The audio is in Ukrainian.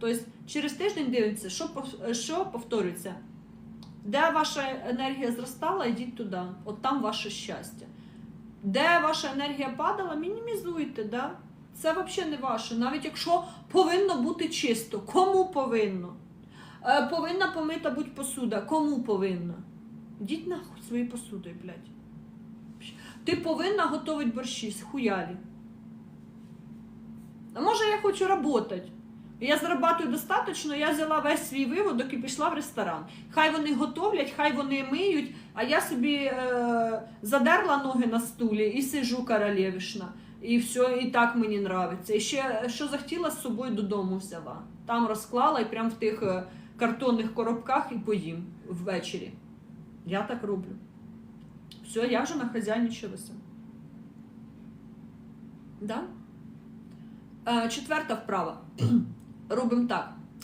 Тобто через тиждень дивиться, що, що повторюється. Де ваша енергія зростала, йдіть туди. От там ваше щастя. Де ваша енергія падала, мінімізуйте. Да? Це взагалі не ваше. Навіть якщо повинно бути чисто. Кому повинно? Е, повинна помита бути посуда. Кому повинна? Йдіть нахуй своєю посудою, блядь. Ти повинна готувати борщі з хуялі. А може я хочу працювати? Я зарабатую достатньо, я взяла весь свій виводок і пішла в ресторан. Хай вони готовлять, хай вони миють, а я собі е, задерла ноги на стулі і сижу королевишна. І все, і так мені нравиться. І ще що захотіла з собою додому взяла. Там розклала і прям в тих е, картонних коробках і поїм ввечері. Я так роблю. Все, я вже нахазяйничалася. Да? Е, четверта вправа. Робимо так.